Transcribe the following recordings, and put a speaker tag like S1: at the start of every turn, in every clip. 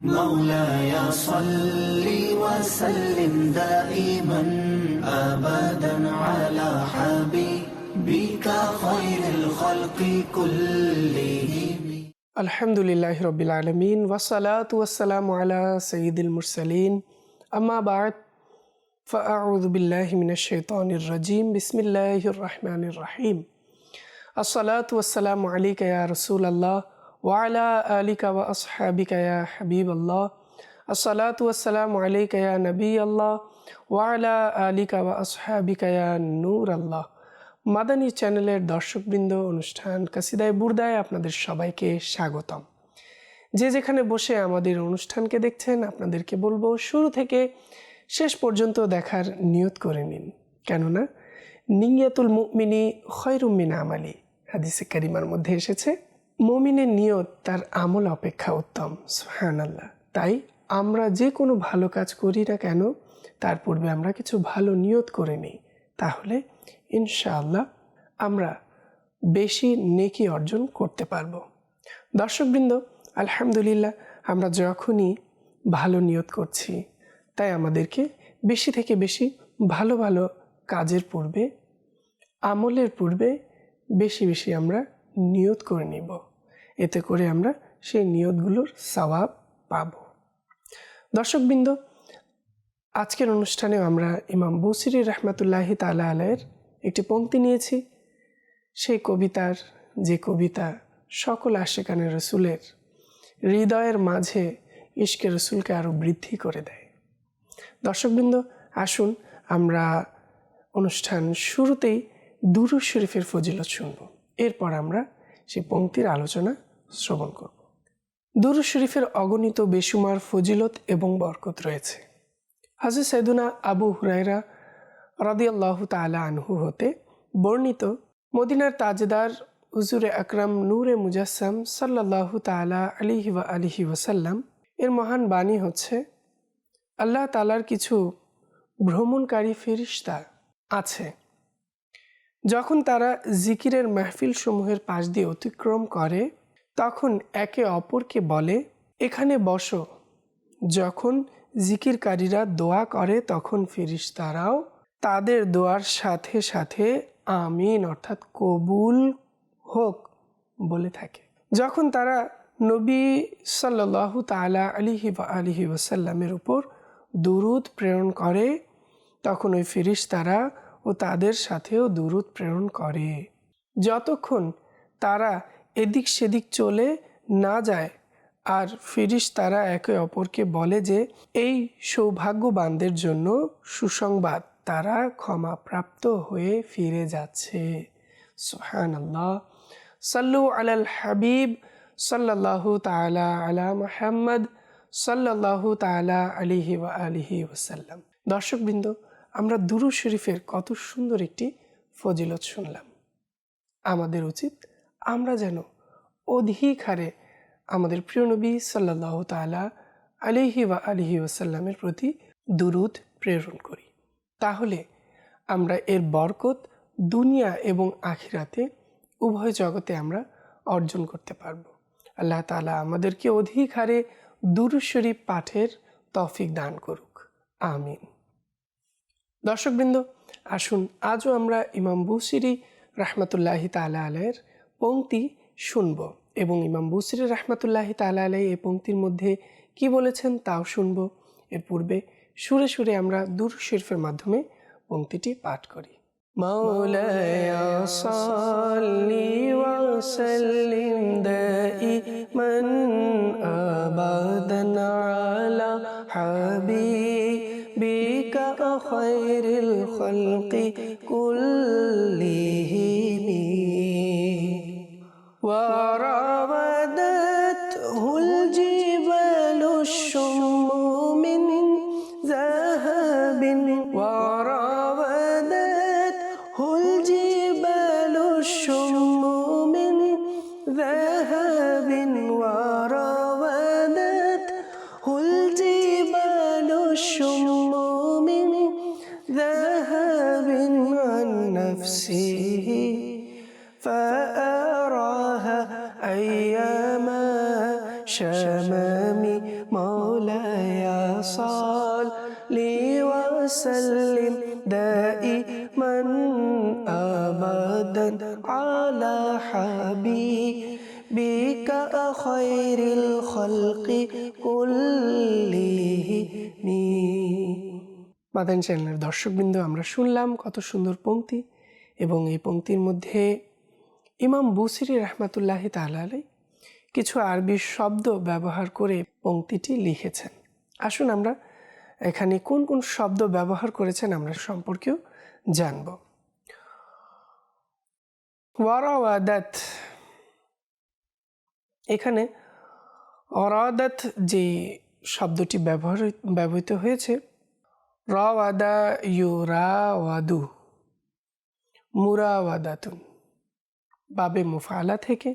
S1: مولاي صل وسلم دائما أبدا على حبيبك خير الخلق كلهم.
S2: الحمد لله رب العالمين والصلاة والسلام على سيد المرسلين أما بعد فأعوذ بالله من الشيطان الرجيم بسم الله الرحمن الرحيم الصلاة والسلام عليك يا رسول الله ওয়ালা আলিকা ওয়া আসহাবিকা ইয়া হাবিব আল্লাহ আসসালাতু ওয়াসসালাম আলাইকা ইয়া আল্লাহ ওয়ালা আলিকা ওয়া আসহাবিকা ইয়া আল্লাহ মাদানী চ্যানেলের দর্শকবৃন্দ অনুষ্ঠান কাসিদায় বুর্দায় আপনাদের সবাইকে স্বাগতম। যে যেখানে বসে আমাদের অনুষ্ঠানকে দেখছেন, আপনাদেরকে বলব শুরু থেকে শেষ পর্যন্ত দেখার নিয়ত করে নিন। কেননা নিঙ্গিয়াতুল মুকমিনী খয়রুম্মিন আমালি, হাদিসে কারিমার মধ্যে এসেছে। মমিনের নিয়ত তার আমল অপেক্ষা উত্তম সুহান আল্লাহ তাই আমরা যে কোনো ভালো কাজ করি না কেন, তার পূর্বে আমরা কিছু ভালো নিয়ত করে নিই। তাহলে ইনশাআল্লাহ আমরা বেশি নেকি অর্জন করতে পারব। দর্শকবৃন্দ, আলহামদুলিল্লাহ আমরা যখনই ভালো নিয়ত করছি, তাই আমাদেরকে বেশি থেকে বেশি ভালো ভালো কাজের পূর্বে, আমলের পূর্বে বেশি বেশি আমরা নিয়ত করে নিব। এতে করে আমরা সেই নিয়তগুলোর সওয়াব পাব। দর্শকবৃন্দ, আজকের অনুষ্ঠানে আমরা ইমাম বসিরি রহমতুল্লাহি তালা আলায়ের একটি পংক্তি নিয়েছি। সেই কবিতার, যে কবিতা সকল আশেকানের রসুলের হৃদয়ের মাঝে ইশকে রসুলকে আরও বৃদ্ধি করে দেয়। দর্শকবৃন্দ, আসুন আমরা অনুষ্ঠান শুরুতেই দুরু শরীফের ফজিলত শুনব। এরপর আমরা সেই পংক্তির আলোচনা শ্রবণ করব। দুরু শরীফের অগণিত বেসুমার ফজিলত এবং বরকত রয়েছে। হাজর সৈদুনা আবু হুরাইরা রাদিয়াল্লাহু তালা আনহু হতে বর্ণিত মদিনার তাজদার হুজুরে আকরাম নূরে মুজাসম সাল্লাহ তালা আলিহি ওয়া আলিহি ওসাল্লাম এর মহান বাণী হচ্ছে, আল্লাহ তালার কিছু ভ্রমণকারী ফেরিস্তা আছে। যখন তারা জিকিরের মাহফিল সমূহের পাশ দিয়ে অতিক্রম করে, তখন একে অপরকে বলে, এখানে বসো। যখন জিকিরকারীরা দোয়া করে, তখন ফিরিস্তারাও তাদের দোয়ার সাথে সাথে, আমিন অর্থাৎ কবুল হোক বলে থাকে। যখন তারা নবী সাল্লাহ তালা আলিহি বা আলিহি ওসাল্লামের উপর দুরুদ প্রেরণ করে, তখন ওই ফিরিস্তারা ও তাদের সাথেও দুরুদ প্রেরণ করে। যতক্ষণ তারা এদিক সেদিক চলে না যায়, আর ফিরিস তারা একে অপরকে বলে যে, এই সৌভাগ্যবানদের জন্য সুসংবাদ। তারা ক্ষমাপ্রাপ্ত হয়ে ফিরে যাচ্ছে। সোহান আল্লাহ সাল্লু আলাল হাবিব সাল্লাহু তালা আলা মাহমদ সাল্লাহু তালা আলিহি আলিহি ওসাল্লাম দর্শকবৃন্দ আমরা দুরু শরীফের কত সুন্দর একটি ফজিলত শুনলাম। আমাদের উচিত আমরা যেন অধিক হারে আমাদের প্রিয় নবী সাল্লাহ তালা আলিহি বা আলিহি ওসাল্লামের প্রতি দুরুদ প্রেরণ করি। তাহলে আমরা এর বরকত দুনিয়া এবং আখিরাতে উভয় জগতে আমরা অর্জন করতে পারব। আল্লাহ তালা আমাদেরকে অধিক হারে দুরুশরীফ পাঠের তফিক দান করুক। আমিন। দর্শকবৃন্দ আসুন আজও আমরা ইমাম বুসিরি রহমতুল্লাহি তালা আলের পংক্তি শুনব এবং ইমাম বুসির রহমতুল্লাহি তালা আলাই এই পংক্তির মধ্যে কি বলেছেন তাও শুনব এর পূর্বে সুরে সুরে আমরা দূর শরীফের মাধ্যমে পংক্তিটি পাঠ করি مولاي صل وسلم دائما ابدا على حبيبك خير الخلق كلهم. وراودته মাদান চ্যানেলের দর্শকবৃন্দ, আমরা শুনলাম কত সুন্দর পংক্তি এবং এই পঙ্ক্তির মধ্যে ইমাম বুসিরি রহমাতুল্লাহ তালাই কিছু আরবি শব্দ ব্যবহার করে পঙ্ক্তিটি লিখেছেন। আসুন আমরা এখানে কোন কোন শব্দ ব্যবহার করেছেন আমরা সম্পর্কেও জানব। ওয়ারাওয়াদাত, এখানে অরাদাত যে শব্দটি ব্যবহার ব্যবহৃত হয়েছে রাওয়াদা ইউরাওয়াদু মুরাওয়াদাতুন। বাবে মুফালা থেকে,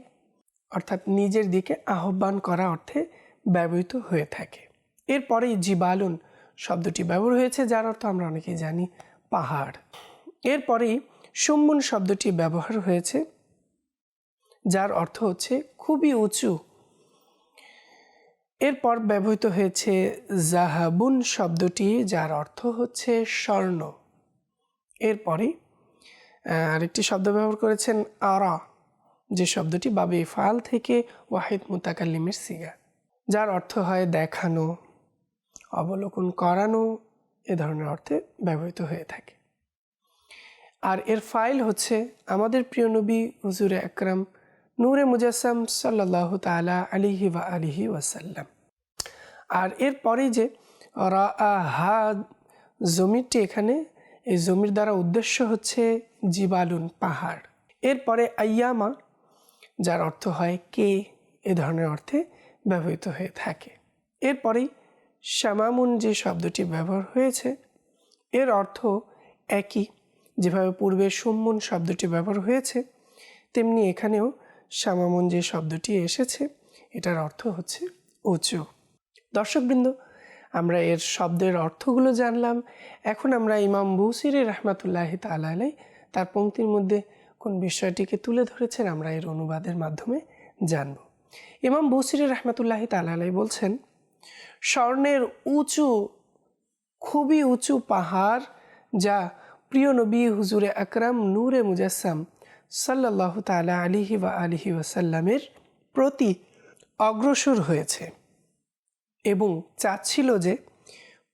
S2: অর্থাৎ নিজের দিকে আহ্বান করা অর্থে ব্যবহৃত হয়ে থাকে। এরপরেই জিবালুন শব্দটি ব্যবহার হয়েছে, যার অর্থ আমরা অনেকেই জানি পাহাড়। এরপরেই সুম্বুন শব্দটি ব্যবহার হয়েছে, যার অর্থ হচ্ছে খুবই উঁচু এরপর ব্যবহৃত হয়েছে জাহাবুন শব্দটি, যার অর্থ হচ্ছে স্বর্ণ। এরপরে আরেকটি শব্দ ব্যবহার করেছেন আরা, যে শব্দটি বাবে ফাল থেকে ওয়াহিদ মুতাকাল্লিমের সিগা। যার অর্থ হয় দেখানো, অবলোকন করানো, এ ধরনের অর্থে ব্যবহৃত হয়ে থাকে। আর এর ফাইল হচ্ছে আমাদের প্রিয় নবী হুজুরে আকরাম নূরে মুজাসম সাল্লাহ তালা আলিহি ওয়া আলিহি ওয়াসাল্লাম। আর এরপরে যে হা জমিরটি এখানে, এই জমির দ্বারা উদ্দেশ্য হচ্ছে জীবালুন পাহাড়। এরপরে আয়ামা যার অর্থ হয় কে, এ ধরনের অর্থে ব্যবহৃত হয়ে থাকে। এরপরেই শ্যামামুন যে শব্দটি ব্যবহার হয়েছে, এর অর্থ একই। যেভাবে পূর্বে সম্মুন শব্দটি ব্যবহার হয়েছে, তেমনি এখানেও শ্যামামুন যে শব্দটি এসেছে, এটার অর্থ হচ্ছে উঁচু। দর্শকবৃন্দ, আমরা এর শব্দের অর্থগুলো জানলাম। এখন আমরা ইমাম বৌসির রহমাতুল্লাহ তালাই তার পঙ্ক্তির মধ্যে কোন বিষয়টিকে তুলে ধরেছেন আমরা এর অনুবাদের মাধ্যমে জানব। ইমাম বৌসির রহমাতুল্লাহ তালাই বলছেন, স্বর্ণের উঁচু, খুবই উঁচু পাহাড় যা প্রিয় নবী হুজুরে আকরাম নূরে মুজাসসাম সাল্লাহ তালা আলিহি বা আলিহি ওয়াসাল্লামের প্রতি অগ্রসর হয়েছে এবং চাচ্ছিল যে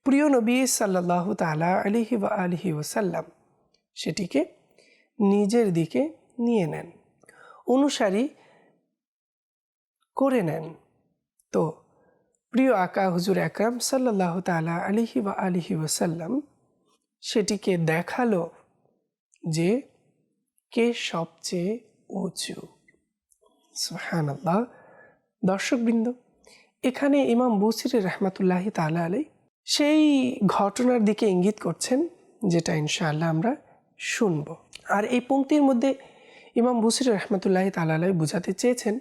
S2: প্রিয় নবী সাল্লাহ তালা আলিহি বা আলিহি ওসাল্লাম সেটিকে নিজের দিকে নিয়ে নেন, অনুসারী করে নেন। তো প্রিয় আকা হুজুর একরাম সাল্লাহ তালা আলিহি বা আলিহি ওসাল্লাম সেটিকে দেখাল যে কে সবচেয়ে উঁচু? সুহানাল্লাহ দর্শকবৃন্দ, এখানে ইমাম বুসির রহমাতুল্লাহ তালা আলাই সেই ঘটনার দিকে ইঙ্গিত করছেন, যেটা ইনশাআল্লাহ আমরা শুনব। আর এই পঙ্ক্তির মধ্যে ইমাম বুসির রহমতুল্লাহ তালা আলাই বুঝাতে চেয়েছেন,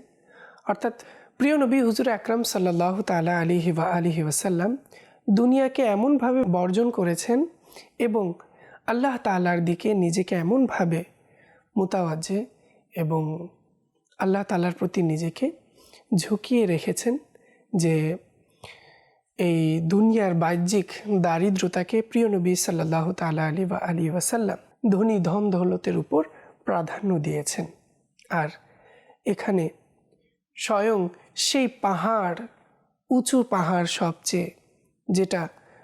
S2: অর্থাৎ প্রিয় নবী হুজুর আকরাম সাল্লাহ তালা আলিহি ওয়া আলিহি ওয়াসাল্লাম দুনিয়াকে এমনভাবে বর্জন করেছেন এবং আল্লাহ তালার দিকে নিজেকে এমনভাবে মোতাবাজে এবং আল্লাহ তালার প্রতি নিজেকে ঝুঁকিয়ে রেখেছেন যে এই দুনিয়ার বাহ্যিক দারিদ্রতাকে প্রিয় নবী সাল্লাহ তালা আলী বা আলী ওয়াসাল্লাম ধনী ধন দৌলতের উপর প্রাধান্য দিয়েছেন। আর এখানে স্বয়ং সেই পাহাড়, উঁচু পাহাড় সবচেয়ে, যেটা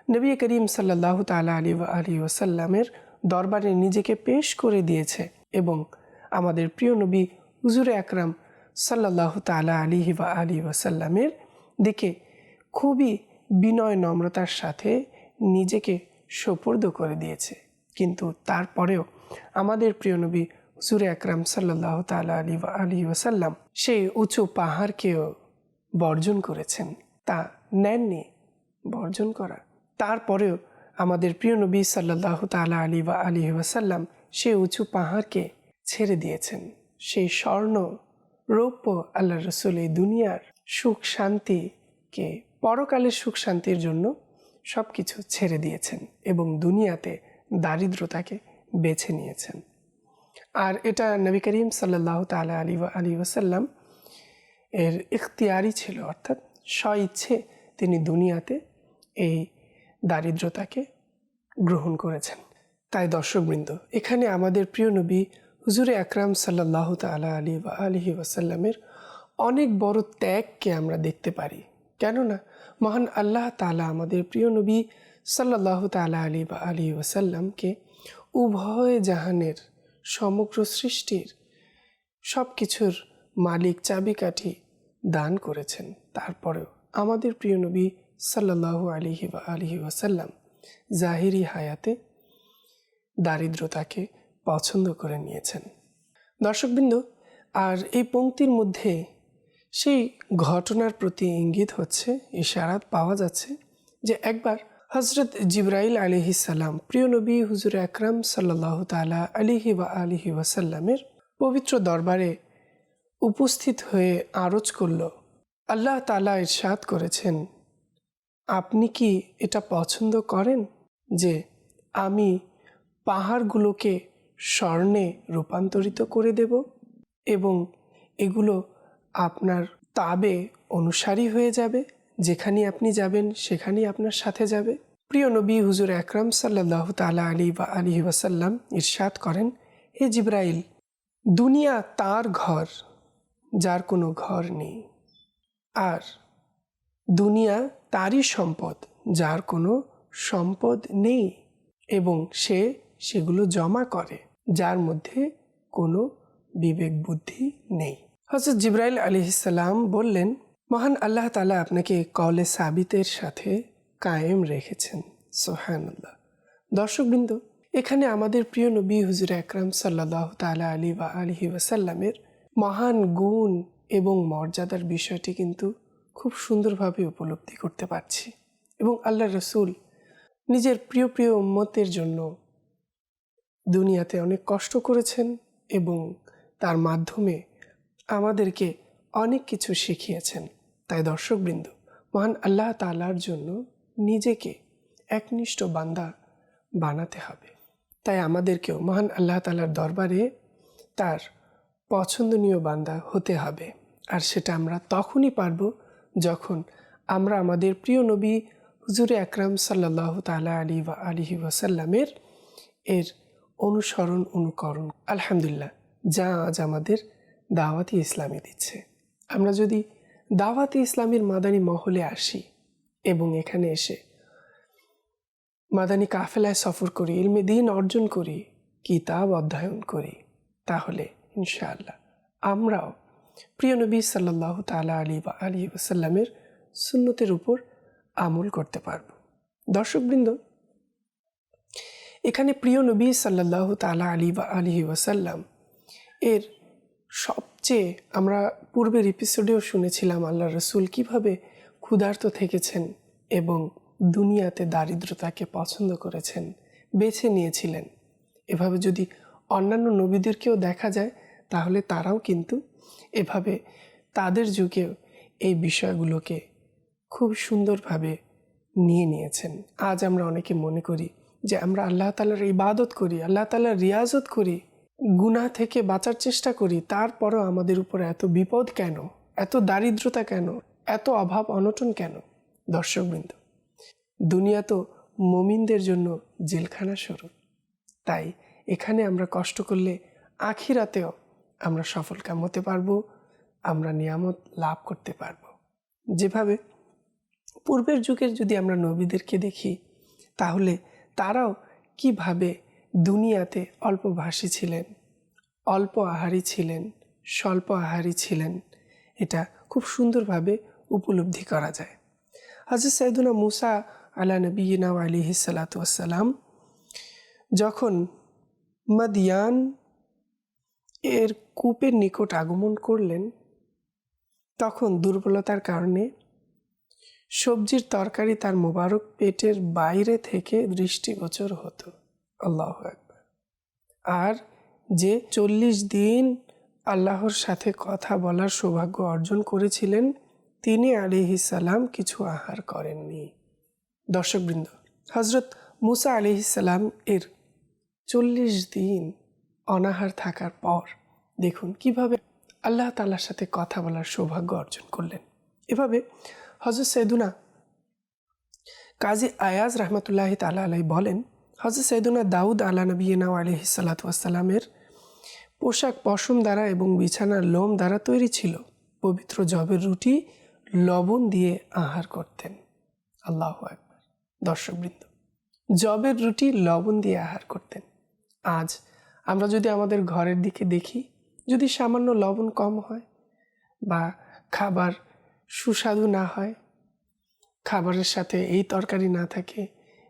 S2: নবী করিম সাল্লাহ তালা আলী আলী ওসাল্লামের দরবারে নিজেকে পেশ করে দিয়েছে। এবং আমাদের প্রিয় নবী হুজুরে আকরাম সাল্লাহ তালা আলী বা আলী ওয়াসাল্লামের দিকে খুবই বিনয় নম্রতার সাথে নিজেকে সোপর্দ করে দিয়েছে। কিন্তু তারপরেও আমাদের প্রিয় নবী হুজুরে আকরাম সাল্লাহ তালা আলী বা আলী ওয়াসাল্লাম সেই উঁচু পাহাড়কেও বর্জন করেছেন। তা নেননি, বর্জন করা। তারপরেও আমাদের প্রিয় নবী সাল্লাহ তালা আলী বা আলী ওয়াসাল্লাম সেই উঁচু পাহাড়কে ছেড়ে দিয়েছেন। সেই স্বর্ণ, রৌপ্য আল্লাহ রসুল এই দুনিয়ার সুখ শান্তিকে, পরকালের সুখ শান্তির জন্য সব কিছু ছেড়ে দিয়েছেন এবং দুনিয়াতে দারিদ্রতাকে বেছে নিয়েছেন। আর এটা নবী করিম সাল্লাহ তালা আলী আলী ওসাল্লাম এর ইখতিয়ারই ছিল, অর্থাৎ স্ব ইচ্ছে তিনি দুনিয়াতে এই দারিদ্রতাকে গ্রহণ করেছেন। তাই দর্শকবৃন্দ, এখানে আমাদের প্রিয় নবী হুজুরে আকরাম সাল্লাহ তালা আলী বা আলহি ওয়াসাল্লামের অনেক বড় ত্যাগকে আমরা দেখতে পারি। কেননা, মহান আল্লাহ তালা আমাদের প্রিয় নবী সাল্লাহ তালা আলী বা আলী ওয়াসাল্লামকে উভয় জাহানের সমগ্র সৃষ্টির সব কিছুর মালিক, চাবিকাঠি দান করেছেন। তারপরেও আমাদের প্রিয় নবী সাল্লাহ আলিহি বা আলিহি ওয়াসাল্লাম জাহিরি হায়াতে দারিদ্রতাকে পছন্দ করে নিয়েছেন। দর্শকবৃন্দ, আর এই পংক্তির মধ্যে সেই ঘটনার প্রতি ইঙ্গিত হচ্ছে, ইশারাত পাওয়া যাচ্ছে যে একবার হজরত জিব্রাইল আলিহি সাল্লাম প্রিয় নবী হুজুর আকরাম সাল্লাহ তালা আলিহি বা আলিহি ওয়াসাল্লামের পবিত্র দরবারে উপস্থিত হয়ে আরজ করল, আল্লাহ তালা ইরশাদ করেছেন। আপনি কি এটা পছন্দ করেন যে আমি পাহাড়গুলোকে স্বর্ণে রূপান্তরিত করে দেব এবং এগুলো আপনার তাবে অনুসারী হয়ে যাবে। যেখানে আপনি যাবেন, সেখানেই আপনার সাথে যাবে। প্রিয় নবী হুজুর আকরাম সাল্লাহ তালা আলী বা আলী ওয়াসাল্লাম ইরশাদ করেন, হে জিব্রাইল, দুনিয়া তার ঘর, যার কোনো ঘর নেই। আর দুনিয়া তারই সম্পদ, যার কোনো সম্পদ নেই। এবং সে সেগুলো জমা করে, যার মধ্যে কোনো বিবেক বুদ্ধি নেই। হজরত জিব্রাইল আলিহিসাল্লাম বললেন, মহান আল্লাহ তালা আপনাকে কলে সাবিতের সাথে কায়েম রেখেছেন। সোহানুল্লাহ দর্শকবৃন্দ, এখানে আমাদের প্রিয় নবী হুজুর আকরাম সাল্লাহ তালা আলী বা আলহি ওয়াসাল্লামের মহান গুণ এবং মর্যাদার বিষয়টি কিন্তু খুব সুন্দরভাবে উপলব্ধি করতে পারছি এবং আল্লাহ রসুল নিজের প্রিয় প্রিয় উম্মতের জন্য দুনিয়াতে অনেক কষ্ট করেছেন এবং তার মাধ্যমে আমাদেরকে অনেক কিছু শিখিয়েছেন। তাই দর্শকবৃন্দ, মহান আল্লাহ তালার জন্য নিজেকে একনিষ্ঠ বান্দা বানাতে হবে। তাই আমাদেরকেও মহান আল্লাহ তালার দরবারে তার পছন্দনীয় বান্দা হতে হবে। আর সেটা আমরা তখনই পারব যখন আমরা আমাদের প্রিয় নবী হুজুরে আকরাম সাল্লাহ তালা আলী বা আলিহি ওয়াসাল্লামের এর অনুসরণ, অনুকরণ, আলহামদুলিল্লাহ, যা আজ আমাদের দাওয়াতি ইসলামী দিচ্ছে। আমরা যদি দাওয়াতি ইসলামের মাদানী মহলে আসি এবং এখানে এসে মাদানী কাফেলায় সফর করি, ইলমে দিন অর্জন করি, কিতাব অধ্যয়ন করি, তাহলে ইনশাআল্লাহ আমরাও প্রিয় নবী সাল্লাহ তালা আলী বা আলী ওসাল্লামের সুন্নতের উপর আমল করতে পারব। দর্শকবৃন্দ এখানে প্রিয় নবী সাল্লাহ তালা আলী বা আলী ওয়াসাল্লাম। এর সবচেয়ে আমরা পূর্বের এপিসোডেও শুনেছিলাম আল্লাহ রসুল কীভাবে ক্ষুধার্ত থেকেছেন এবং দুনিয়াতে দারিদ্রতাকে পছন্দ করেছেন, বেছে নিয়েছিলেন। এভাবে যদি অন্যান্য নবীদেরকেও দেখা যায়, তাহলে তারাও কিন্তু এভাবে তাদের যুগেও এই বিষয়গুলোকে খুব সুন্দরভাবে নিয়ে নিয়েছেন। আজ আমরা অনেকে মনে করি যে আমরা আল্লাহ তালার ইবাদত করি, আল্লাহ তালার রিয়াজত করি, গুনাহ থেকে বাঁচার চেষ্টা করি, তারপরও আমাদের উপর এত বিপদ কেন? এত দারিদ্রতা কেন? এত অভাব অনটন কেন? দর্শকবৃন্দ, দুনিয়া তো মমিনদের জন্য জেলখানা স্বরূপ তাই এখানে আমরা কষ্ট করলে আখিরাতেও আমরা সফল কাম হতে পারব, আমরা নিয়ামত লাভ করতে পারব। যেভাবে পূর্বের যুগের যদি আমরা নবীদেরকে দেখি, তাহলে তারাও কীভাবে দুনিয়াতে অল্পভাষী ছিলেন, অল্প আহারি ছিলেন, স্বল্প আহারি ছিলেন, এটা খুব সুন্দরভাবে উপলব্ধি করা যায়। হাজর সৈদুনা মুসা আলা নবীনা আলিহি সালাতাম যখন মদিয়ান এর কূপের নিকট আগমন করলেন, তখন দুর্বলতার কারণে সবজির তরকারি তার মোবারক পেটের বাইরে থেকে দৃষ্টিগোচর হতো। আল্লাহ একবার আর যে চল্লিশ দিন আল্লাহর সাথে কথা বলার সৌভাগ্য অর্জন করেছিলেন, তিনি সালাম কিছু আহার করেননি। দর্শকবৃন্দ হজরত মুসা সালাম এর চল্লিশ দিন অনাহার থাকার পর দেখুন কীভাবে আল্লাহ তালার সাথে কথা বলার সৌভাগ্য অর্জন করলেন। এভাবে হজরত সৈদুনা কাজী আয়াজ রহমতুল্লাহ তালা আলাই বলেন হজরত সৈদুনা দাউদ আলা নবীনা আলহি সাল্লাতামের পোশাক পশম দ্বারা এবং বিছানার লোম দ্বারা তৈরি ছিল। পবিত্র জবের রুটি, লবণ দিয়ে আহার করতেন। আল্লাহ একবার দর্শকবৃন্দ জবের রুটি, লবণ দিয়ে আহার করতেন। আজ আমরা যদি আমাদের ঘরের দিকে দেখি, যদি সামান্য লবণ কম হয় বা খাবার সুস্বাদু না হয়, খাবারের সাথে এই তরকারি না থাকে,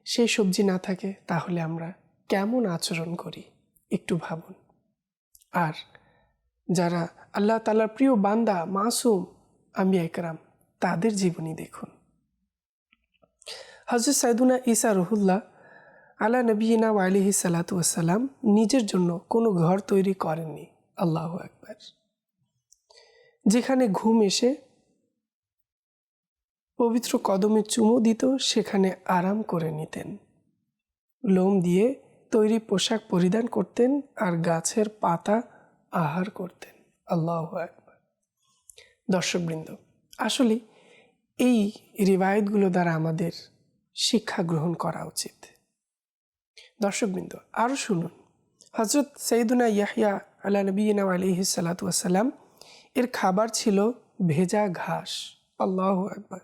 S2: সেই সবজি না থাকে, তাহলে আমরা কেমন আচরণ করি, একটু ভাবুন। আর যারা আল্লাহ তালার প্রিয় বান্দা, মাসুম আমি একরাম তাদের জীবনী দেখুন। হজরত সাইদুনা ইসা রহুল্লাহ আলা নবীনা আলিহি সালাতাম নিজের জন্য কোনো ঘর তৈরি করেননি, আল্লাহ একবার যেখানে ঘুম এসে পবিত্র কদমে চুমো দিত, সেখানে আরাম করে নিতেন। লোম দিয়ে তৈরি পোশাক পরিধান করতেন আর গাছের পাতা আহার করতেন। আল্লাহ একবার দর্শকবৃন্দ, আসলে এই রিবায়তগুলো দ্বারা আমাদের শিক্ষা গ্রহণ করা উচিত। দর্শকবৃন্দ, আরও শুনুন। হজরত সৈদুনা ইয়াহিয়া আল্লাহ নবীনা আলিহি সালাতাম এর খাবার ছিল ভেজা ঘাস। আল্লাহ একবার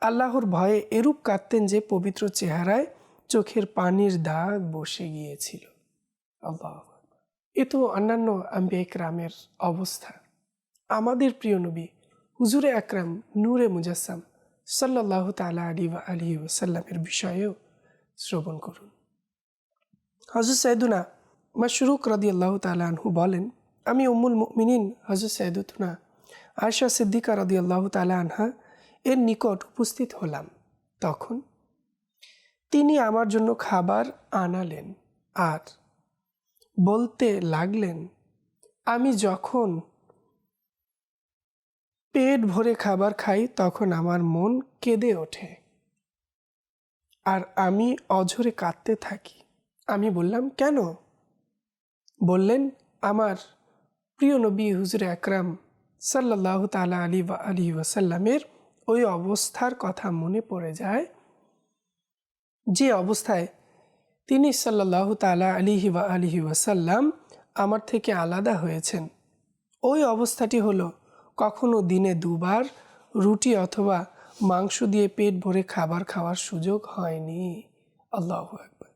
S2: আল্লাহর ভয়ে এরূপ কাঁদতেন যে পবিত্র চেহারায় চোখের পানির দাগ বসে গিয়েছিল। আল্লাহ এ তো অন্যান্য আম্বে একরামের অবস্থা। আমাদের প্রিয় নবী হুজুরে আকরাম নূরে মুজাসসাম সাল্লাহ তালা আলী বা আলী ওসাল্লামের বিষয়েও শ্রবণ করুন। হজরত সৈদুনা মশরুক রদি আল্লাহ তালহু বলেন, আমি উম্মুল মিনিন হজরত সৈদুতনা আয়সা সিদ্দিকা রদি আল্লাহ তালা আনহা এর নিকট উপস্থিত হলাম। তখন তিনি আমার জন্য খাবার আনালেন আর বলতে লাগলেন, আমি যখন পেট ভরে খাবার খাই, তখন আমার মন কেঁদে ওঠে আর আমি অঝরে কাঁদতে থাকি। আমি বললাম, কেন? বললেন, আমার প্রিয় নবী হুজুর আকরাম সাল্লাহ তালা আলী বা আলী ওয়াসাল্লামের ওই অবস্থার কথা মনে পড়ে যায়। যে অবস্থায় তিনি সাল্লাহ তালা আলিহি বা আলিহি ওয়াসাল্লাম আমার থেকে আলাদা হয়েছেন। ওই অবস্থাটি হলো কখনো দিনে দুবার রুটি অথবা মাংস দিয়ে পেট ভরে খাবার খাওয়ার সুযোগ হয়নি। আল্লাহ একবার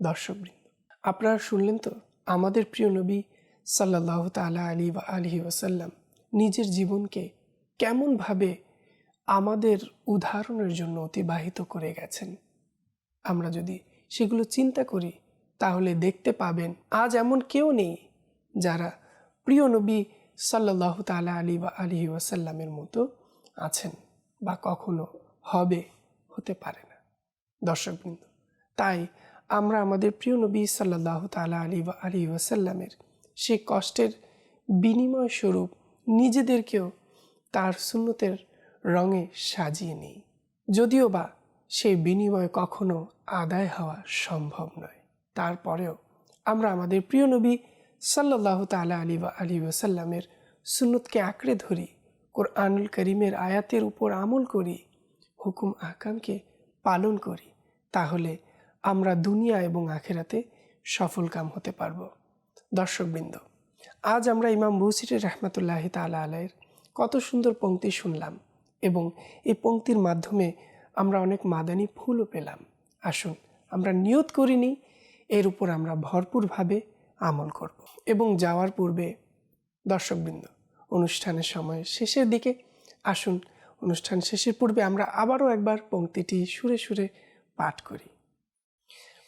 S2: দর্শকবৃন্দ, আপনারা শুনলেন তো? আমাদের প্রিয় নবী সাল্লাহ তালা আলী বা আলহি ওসাল্লাম নিজের জীবনকে কেমনভাবে আমাদের উদাহরণের জন্য অতিবাহিত করে গেছেন। আমরা যদি সেগুলো চিন্তা করি, তাহলে দেখতে পাবেন আজ এমন কেউ নেই যারা প্রিয় নবী সাল্লাহ তালা আলী বা আলী ওয়াসাল্লামের মতো আছেন বা কখনো হবে, হতে পারে না। দর্শকবৃন্দ তাই আমরা আমাদের প্রিয় নবী সাল্লাহ তালা আলী বা আলী ওয়াসাল্লামের সে কষ্টের বিনিময় স্বরূপ নিজেদেরকেও তার সুন্নতের রঙে সাজিয়ে নিই। যদিও বা সেই বিনিময় কখনো আদায় হওয়া সম্ভব নয়। তারপরেও আমরা আমাদের প্রিয় নবী সাল্লাহ তালা আলী বা আলী ওসাল্লামের সুন্নতকে আঁকড়ে ধরি, কোরআনুল করিমের আয়াতের উপর আমল করি, হুকুম আহকামকে পালন করি, তাহলে আমরা দুনিয়া এবং আখেরাতে সফল কাম হতে পারব। দর্শকবৃন্দ, আজ আমরা ইমাম বুসির রহমতুল্লাহ তালা আলাইয়ের কত সুন্দর পংক্তি শুনলাম। এবং এই পংক্তির মাধ্যমে আমরা অনেক মাদানি ফুলও পেলাম। আসুন, আমরা নিয়ত করিনি, এর উপর আমরা ভরপুরভাবে আমল করব। এবং যাওয়ার পূর্বে দর্শকবৃন্দ, অনুষ্ঠানের সময় শেষের দিকে আসুন, অনুষ্ঠান শেষের পূর্বে আমরা আবারও একবার পংক্তিটি সুরে সুরে পাঠ করি।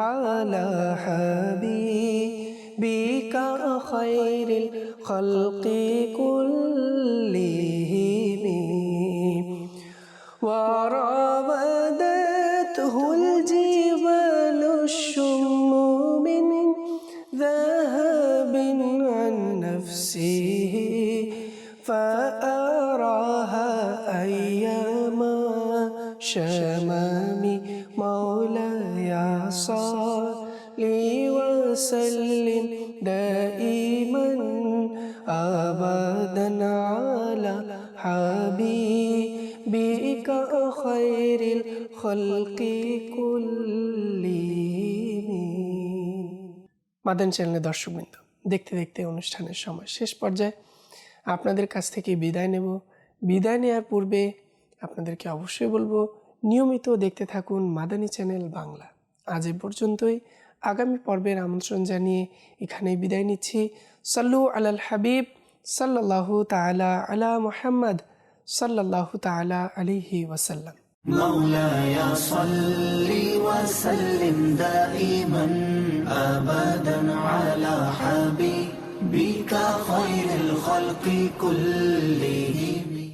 S2: على حبيبك خير الخلق كلهم. وراودته الجبال الشم من ذهب عن نفسه فأراها أيام شمام وسلم دائما أبدا على حبيبك خير الخلق كلهم মাদান চ্যানেলের দর্শকবৃন্দ দেখতে দেখতে অনুষ্ঠানের সময় শেষ পর্যায়ে আপনাদের কাছ থেকে বিদায় নেব বিদায় নেওয়ার পূর্বে আপনাদেরকে অবশ্যই বলবো নিয়মিত দেখতে থাকুন মাদানী চ্যানেল বাংলা আজ এ পর্যন্তই আগামী পর্বের আমন্ত্রণ জানিয়ে এখানেই বিদায় নিচ্ছি সাল্লু আলাল হাবিব সাল্লাল্লাহু তাআলা আলা মুহাম্মদ সাল্লাল্লাহু তাআলা আলাইহি ওয়াসাল্লাম
S1: مولاي صل وسلم دائما ابدا على حبيبك خير الخلق كلهم